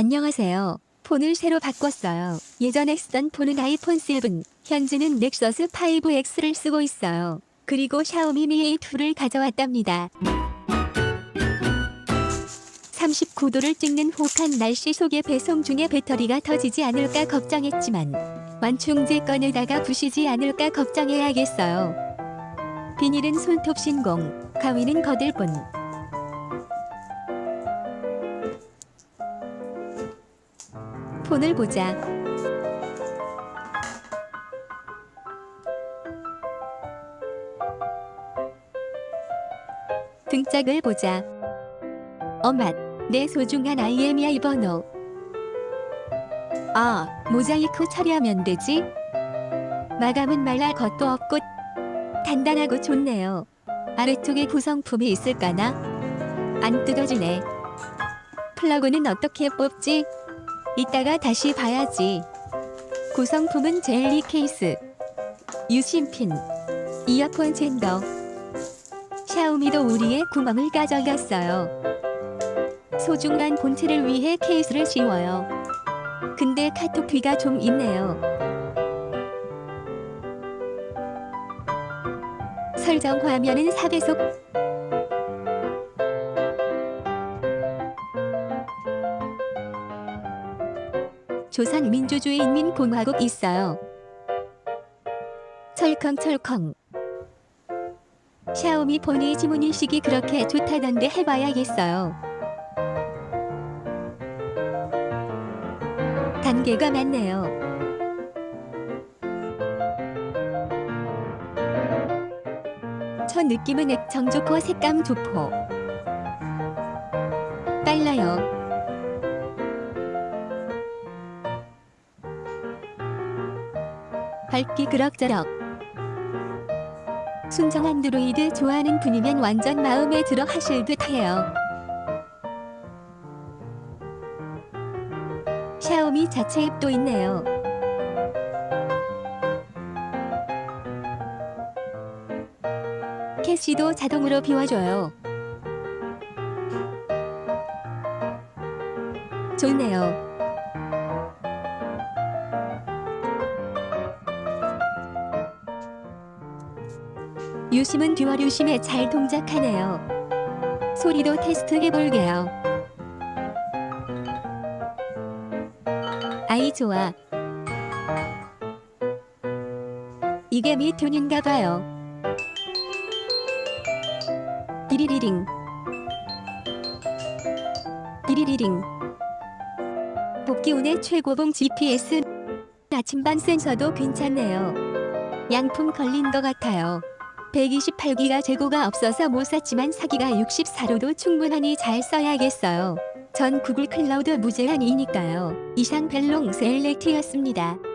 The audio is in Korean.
안녕하세요. 폰을 새로 바꿨어요. 예전에 쓰던 폰은 아이폰 7, 현재는 넥서스 5X를 쓰고 있어요. 그리고 샤오미 미 A2를 가져왔답니다. 39도를 찍는 혹한 날씨 속에 배송 중에 배터리가 터지지 않을까 걱정했지만 완충제 꺼내다가 부시지 않을까 걱정해야겠어요. 비닐은 손톱 신공, 가위는 거들 뿐. 폰을 보자. 등짝을 보자. 어맛, 내 소중한 IMEI 번호. 아, 모자이크 처리하면 되지? 마감은 말할 것도 없고 단단하고 좋네요. 아래쪽에 구성품이 있을까나? 안 뜯어지네. 플러그는 어떻게 뽑지? 이따가 다시 봐야지. 구성품은 젤리 케이스, 유심핀, 이어폰 젠더. 샤오미도 우리의 구멍을 가져갔어요. 소중한 본체를 위해 케이스를 씌워요. 근데 카톡비가 좀 있네요. 설정 화면은 4배속 조선민주주의 인민공화국 있어요. 철컹철컹. 샤오미 폰이 지문 인식이 그렇게 좋다던데 해봐야겠어요. 단계가 많네요. 첫 느낌은 액정 좋고 색감 좋고 빨라요. 밝기 그럭저럭 순정 안드로이드 좋아하는 분이면 완전 마음에 들어 하실 듯해요. 샤오미 자체 앱도 있네요. 캐시도 자동으로 비워줘요. 좋네요. 유심은 듀얼 유심에 잘 동작하네요. 소리도 테스트 해볼게요. 아이 좋아. 이게 미톤인가 봐요. 디리리링. 디리리링. 복기운의 최고봉 GPS. 나침반 센서도 괜찮네요. 양품 걸린 것 같아요. 128기가 재고가 없어서 못 샀지만 사기가 64로도 충분하니 잘 써야겠어요. 전 구글 클라우드 무제한이니까요. 이상 벨롱 셀렉트였습니다.